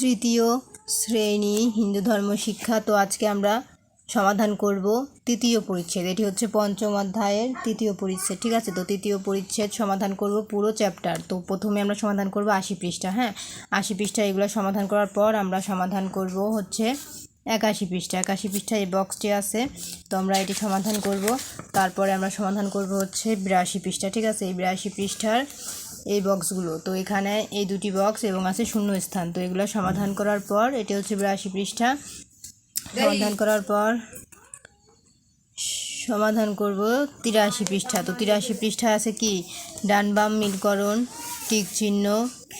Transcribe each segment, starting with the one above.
তৃতীয় শ্রেণি হিন্দু ধর্ম শিক্ষা। তো আজকে আমরা সমাধান করব তৃতীয় পরিচ্ছেদ। এটি হচ্ছে পঞ্চম অধ্যায়ের তৃতীয় পরিচ্ছেদ, ঠিক আছে? তো তৃতীয় পরিচ্ছেদ সমাধান করব পুরো চ্যাপ্টার তো প্রথমে আমরা সমাধান করব আশি পৃষ্ঠা হ্যাঁ? আশি পৃষ্ঠা এগুলো সমাধান করার পর আমরা সমাধান করব হচ্ছে একাশি পৃষ্ঠা। একাশি পৃষ্ঠা এই বক্সটি আছে, তো আমরা এটি সমাধান করব। তারপরে আমরা সমাধান করব হচ্ছে বিরাশি পৃষ্ঠা, ঠিক আছে? এই বিরাশি পৃষ্ঠার এই বক্সগুলো। তো এখানে এই দুটি বক্স এবং আছে শূন্য স্থান তো এগুলো সমাধান করার পর এটি হচ্ছে বিরাশি পৃষ্ঠা। সমাধান করার পর সমাধান করব তিরাশি পৃষ্ঠা। তো তিরাশি পৃষ্ঠা আছে কি? ডান বাম মিলকরণ টিক চিহ্ন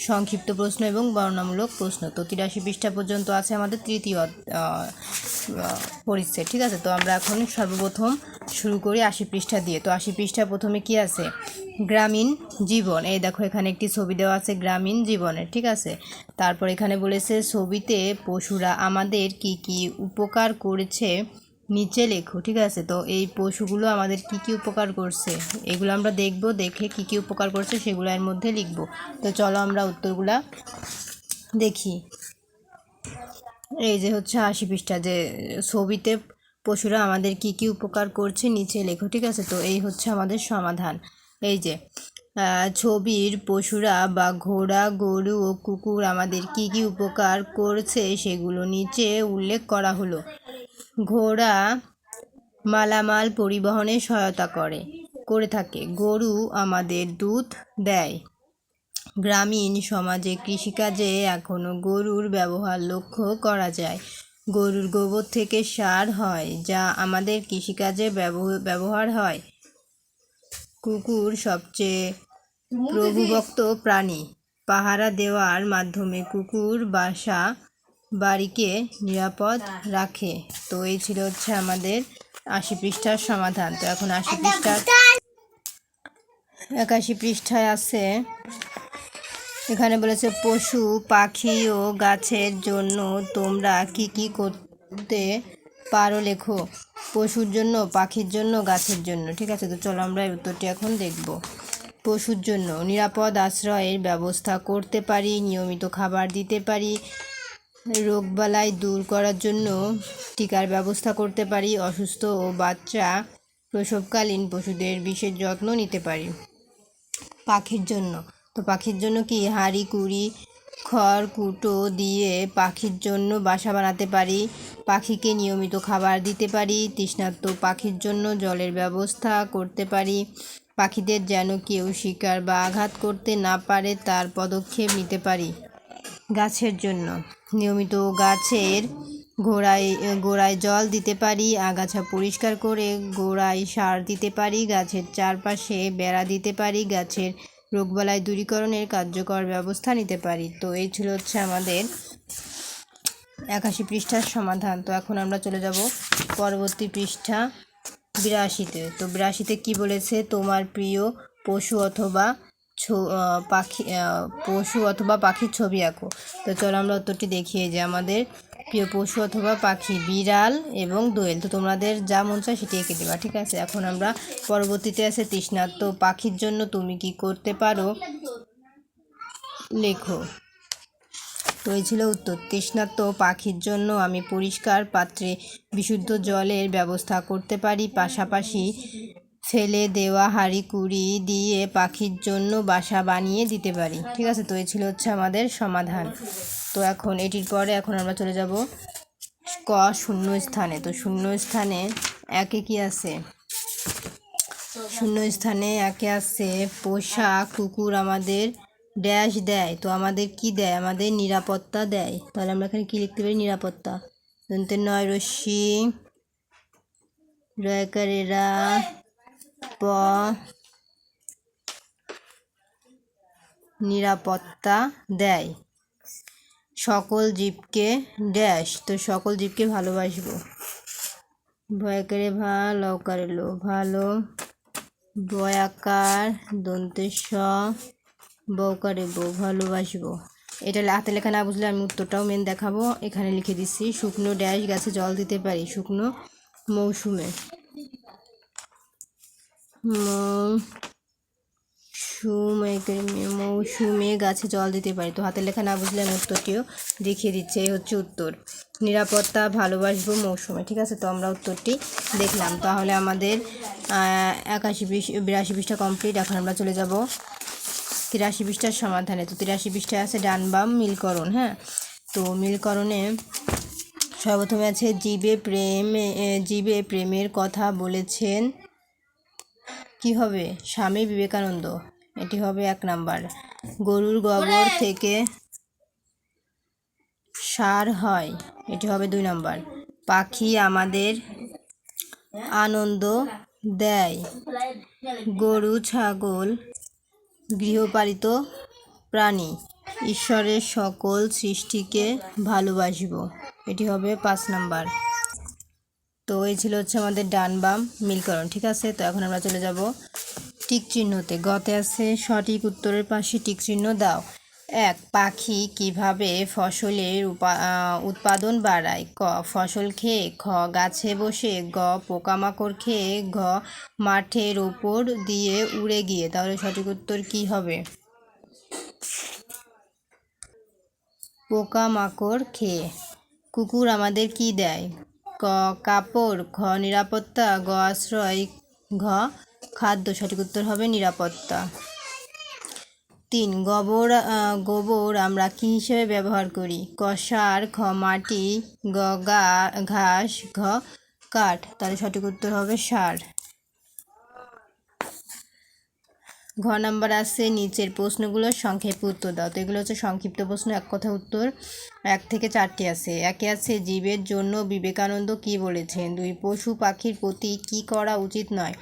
সংক্ষিপ্ত প্রশ্ন এবং বর্ণনামূলক প্রশ্ন। তো তিরাশি পৃষ্ঠা পর্যন্ত আছে আমাদের তৃতীয় পরিচ্ছেদ ঠিক আছে, তো আমরা এখন সর্বপ্রথম শুরু করি আশি পৃষ্ঠা দিয়ে। তো আশি পৃষ্ঠা প্রথমে কি আছে? গ্রামীণ জীবন। এই দেখো, এখানে একটি ছবি দেওয়া আছে, গ্রামীণ জীবনের। ঠিক আছে? তারপর এখানে বলেছে, ছবিতে পশুরা আমাদের কি কি উপকার করেছে নিচে লেখো। ঠিক আছে? তো এই পশুগুলো আমাদের কি কি উপকার করছে? এগুলো আমরা দেখব, দেখে কি কি উপকার করছে, সেগুলো এর মধ্যে লিখব। তো চলো আমরা উত্তরগুলা দেখি। এই যে হচ্ছে আশি পৃষ্ঠা যে ছবিতে পশুরা আমাদের কি কি উপকার করছে নিচে লেখো, ঠিক আছে? তো এই হচ্ছে আমাদের সমাধান। এই যে ছবির পশুরা বা ঘোড়া, গরু ও কুকুর আমাদের কি কি উপকার করছে সেগুলো নিচে উল্লেখ করা হলো। ঘোড়া মালামাল পরিবহনে সহায়তা করে করে থাকে। গরু আমাদের দুধ দেয়। গ্রামীণ সমাজে কৃষিকাজে এখনও গরুর ব্যবহার লক্ষ্য করা যায়। গরুর গোবর থেকে সার হয়, যা আমাদের কৃষিকাজে ব্যবহার হয়। কুকুর সবচেয়ে প্রভুভক্ত প্রাণী। পাহারা দেওয়ার মাধ্যমে কুকুর বাসা বাড়িকে নিরাপদ রাখে। তো এই ছিল হচ্ছে আমাদের আশি পৃষ্ঠার সমাধান। তো এখন আশি পৃষ্ঠার একাশি পৃষ্ঠায় আছে। এখানে বলেছে, পশু, পাখি ও গাছের জন্য তোমরা কি কি করতে পারো লেখো? পশুর জন্য, পাখির জন্য, গাছের জন্য। ঠিক আছে, তো চলো আমরা এই উত্তরটি এখন দেখব। পশুর জন্য নিরাপদ আশ্রয়ের ব্যবস্থা করতে পারি, নিয়মিত খাবার দিতে পারি, রোগবালাই দূর করার জন্য টিকার ব্যবস্থা করতে পারি, অসুস্থ ও বাচ্চা প্রসবকালীন পশুদের বিশেষ যত্ন নিতে পারি। পাখির জন্য। পাখির জন্য কি হাঁড়ি, কুড়ি, খড়, কুটো দিয়ে পাখির জন্য বাসা বানাতে পারি? পাখিকে নিয়মিত খাবার দিতে পারি, তৃষ্ণার্ত পাখির জন্য জলের ব্যবস্থা করতে পারি। পাখিদের যেন কেউ শিকার বা আঘাত করতে না পারে, তার পদক্ষেপ নিতে পারি গাছের জন্য। নিয়মিত গাছের গোড়ায় গোড়ায় জল দিতে পারি, আগাছা পরিষ্কার করে গোড়ায় সার দিতে পারি, গাছের চারপাশে বেড়া দিতে পারি, গাছের রোগবালাই দূরীকরণের কার্যকর ব্যবস্থা নিতে পারি। তো এই ছিল হচ্ছে আমাদের একাশি পৃষ্ঠার সমাধান। তো এখন আমরা চলে যাব পরবর্তী পৃষ্ঠা বিরাশিতে। তো বিরাশিতে কি বলেছে? তোমার প্রিয় পশু অথবা পাখি পশু অথবা পাখির ছবি আঁকো। তো চলো আমরা উত্তরটি দেখিয়ে যে আমাদের প্রিয় পশু অথবা পাখি, বিড়াল এবং দোয়েল। তো তোমাদের যা মন চায় সেটি এঁকে দেবা, ঠিক আছে? এখন আমরা পরবর্তীতে আছে তৃষ্ণার্ত পাখির জন্য তুমি কি করতে পারো? লেখো। তো এই ছিল উত্তর। তৃষ্ণার্ত পাখির জন্য আমি পরিষ্কার পাত্রে বিশুদ্ধ জলের ব্যবস্থা করতে পারি। পাশাপাশি ফেলে দেওয়া হাঁড়ি কুড়ি দিয়ে পাখির জন্য বাসা বানিয়ে দিতে পারি। ঠিক আছে? তো এই ছিল হচ্ছে আমাদের সমাধান। তো এখন এটির পরে এখন আমরা চলে যাব ক শূন্য স্থানে তো শূন্য স্থানে একে কি আছে? শূন্য স্থানে একে আছে পোষা কুকুর আমাদের ড্যাশ দেয়। তো আমাদের কি দেয়? আমাদের নিরাপত্তা দেয়। তাহলে আমরা এখানে কী লিখতে পারি? নিরাপত্তা। দন্তে নয় রশ্মি রয়কারেরা প, নিরাপত্তা দেয়। সকল জীবকে ড্যাশ, তো সকল জীবকে ভালোবাসবো। করে ভা লকারে লো, ভালো বয়াকার দন্তেশ বউকারে বউ, ভালোবাসবো। এটা হাতে লেখা না বুঝলে আমি উত্তরটাও মেন দেখাবো। এখানে লিখে দিচ্ছি, শুকনো ড্যাশ গাছে জল দিতে পারি, শুকনো মৌসুমে। মৌসুমে মৌসুমে গাছে জল দিতে পারি। তো হাতের লেখা না বুঝলে আমি উত্তরটিও দেখিয়ে দিচ্ছি। এই হচ্ছে উত্তর। নিরাপত্তা, ভালোবাসবো মৌসুমে। ঠিক আছে? তো আমরা উত্তরটি দেখলাম। তাহলে আমাদের একাশি বিশ- বিরাশি পৃষ্ঠা কমপ্লিট এখন আমরা চলে যাব তিরাশি পৃষ্ঠার সমাধানে। তো তিরাশি পৃষ্ঠায় আছে ডান বাম, মিলকরণ হ্যাঁ? তো মিলকরণে সর্বপ্রথমে আছে, জীবে প্রেম জীবে প্রেমের কথা বলেছেন কি হবে? স্বামী বিবেকানন্দ। এটি হবে এক নাম্বার। গরুর গোবর থেকে সার হয় এটি হবে দুই নাম্বার। পাখি আমাদের আনন্দ দেয়। গরু ছাগল গৃহপালিত প্রাণী ঈশ্বরের সকল সৃষ্টিকে ভালোবাসব। এটি হবে পাঁচ নাম্বার। তো এই ছিল হচ্ছে আমাদের ডান বাম মিলকরণ ঠিক আছে? তো এখন আমরা চলে যাব টিক চিহ্নতে গতে আছে, সঠিক উত্তরের পাশে টিক চিহ্ন দাও। এক, পাখি কীভাবে ফসলের উৎপাদন বাড়ায়? ক, ফসল খেয়ে, খ, গাছে বসে, গ, পোকামাকড় খেয়ে, ঘ, মাঠের ওপর দিয়ে উড়ে গিয়ে। তাহলে সঠিক উত্তর কি হবে? পোকামাকড় খেয়ে। কুকুর আমাদের কি দেয়? ক, কাপড়, খ, নিরাপত্তা, গ, আশ্রয়, ঘ খাদ্য সঠিক উত্তর হবে নিরাপত্তা। তিন, গোবর গোবর আমরা কী হিসেবে ব্যবহার করি? কষার খ মাটি, গ, গা, ঘাস, ঘ, কাঠ। তাহলে সঠিক উত্তর হবে সার। ঘ নাম্বার আছে নিচের প্রশ্নগুলোর সংক্ষেপে উত্তর দাও। তো এগুলো হচ্ছে সংক্ষিপ্ত প্রশ্ন, এক কথা উত্তর। এক থেকে চারটি আছে। একে আছে জীবের জন্য বিবেকানন্দ কি বলেছেন? দুই, পশু পাখির প্রতি কি করা উচিত নয়?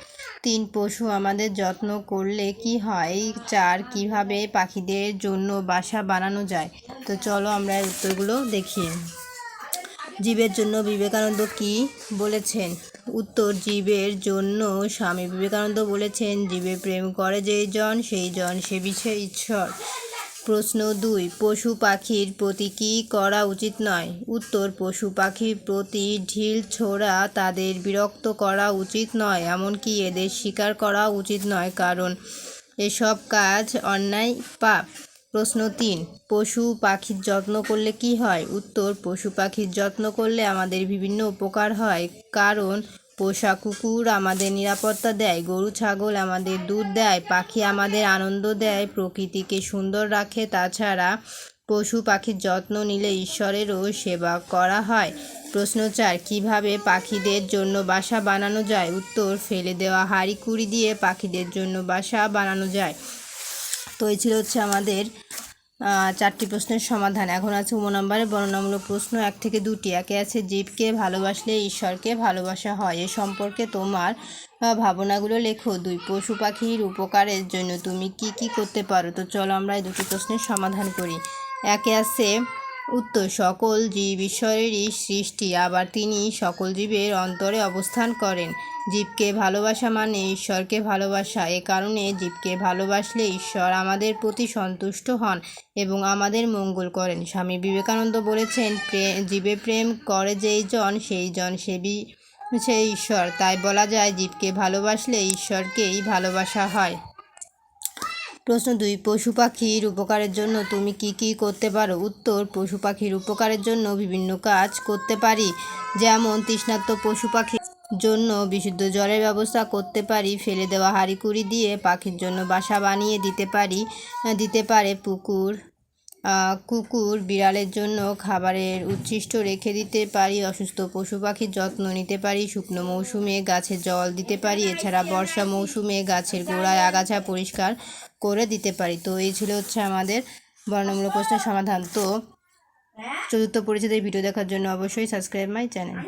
তিন, পশু আমাদের যত্ন করলে কি হয়? চার, কীভাবে পাখিদের জন্য বাসা বানানো যায়? তো চলো আমরা উত্তরগুলো দেখি। জীবের জন্য বিবেকানন্দ কি বলেছেন? উত্তর জীবের জন্য স্বামী বিবেকানন্দ বলেছেন, জীবে প্রেম করে যেই জন, সেই জন সে বিষয়ে ঈশ্বর। প্রশ্ন দুই, পশু পাখির প্রতি কী করা উচিত নয়? উত্তর, পশু পাখির প্রতি ঢিল ছোড়া তাদের বিরক্ত করা উচিত নয়, এমনকি এদের শিকার করা উচিত নয়, কারণ এসব কাজ অন্যায় পাপ। প্রশ্ন তিন, পশু পাখির যত্ন করলে কি হয়? উত্তর, পশু পাখির যত্ন করলে আমাদের বিভিন্ন উপকার হয়। কারণ, পোষা কুকুর আমাদের নিরাপত্তা দেয়, গরু, ছাগল আমাদের দুধ দেয়, পাখি আমাদের আনন্দ দেয়, প্রকৃতিকে সুন্দর রাখে। তাছাড়া, পশু পাখির যত্ন নিলে ঈশ্বরেরও সেবা করা হয়। প্রশ্ন চার, কীভাবে পাখিদের জন্য বাসা বানানো যায়? উত্তর, ফেলে দেওয়া হাঁড়ি কুড়ি দিয়ে পাখিদের জন্য বাসা বানানো যায়। তো এই ছিল হচ্ছে আমাদের চারটি প্রশ্নের সমাধান। এখন আছে উম নম্বরে বর্ণনামূলক প্রশ্ন, এক থেকে দুটি। একে আছে জীবকে ভালোবাসলে ঈশ্বরকে ভালোবাসা হয়। এ সম্পর্কে তোমার ভাবনাগুলো লেখো। দুই, পশু পাখির উপকারের জন্য তুমি কি কি করতে পারো? তো চলো আমরা এই দুটি প্রশ্নের সমাধান করি। একে আছে উত্তর, সকল জীব ঈশ্বরেরই সৃষ্টি। আবার তিনি সকল জীবের অন্তরে অবস্থান করেন। জীবকে ভালোবাসা মানে ঈশ্বরকে ভালোবাসা। এ কারণে জীবকে ভালোবাসলে ঈশ্বর আমাদের প্রতি সন্তুষ্ট হন এবং আমাদের মঙ্গল করেন। স্বামী বিবেকানন্দ বলেছেন জীবে প্রেম করে যেই জন, সেই জন সেবি, সেই ঈশ্বর। তাই বলা যায়, জীবকে ভালোবাসলে ঈশ্বরকেই ভালোবাসা হয়। প্রশ্ন দুই, পশু পাখির উপকারের জন্য তুমি কি কি করতে পারো? উত্তর, পশু পাখির উপকারের জন্য বিভিন্ন কাজ করতে পারি। যেমন, তৃষ্ণার্ত পশু পাখির জন্য বিশুদ্ধ জলের ব্যবস্থা করতে পারি, ফেলে দেওয়া হাঁড়ি কুড়ি দিয়ে পাখির জন্য বাসা বানিয়ে দিতে পারি, দিতে পারে পুকুর কুকুর বিড়ালের জন্য খাবারের উচ্ছিষ্ট রেখে দিতে পারি, অসুস্থ পশু পাখির যত্ন নিতে পারি, শুকনো মৌসুমে গাছে জল দিতে পারি, এছাড়া বর্ষা মৌসুমে গাছের গোড়ায় আগাছা পরিষ্কার করে দিতে পারি। তো এই ছিল হচ্ছে আমাদের বর্ণমূলক প্রশ্নের সমাধান। তো চতুর্থ পরিচ্ছেদের ভিডিও দেখার জন্য অবশ্যই সাবস্ক্রাইব মাই চ্যানেল।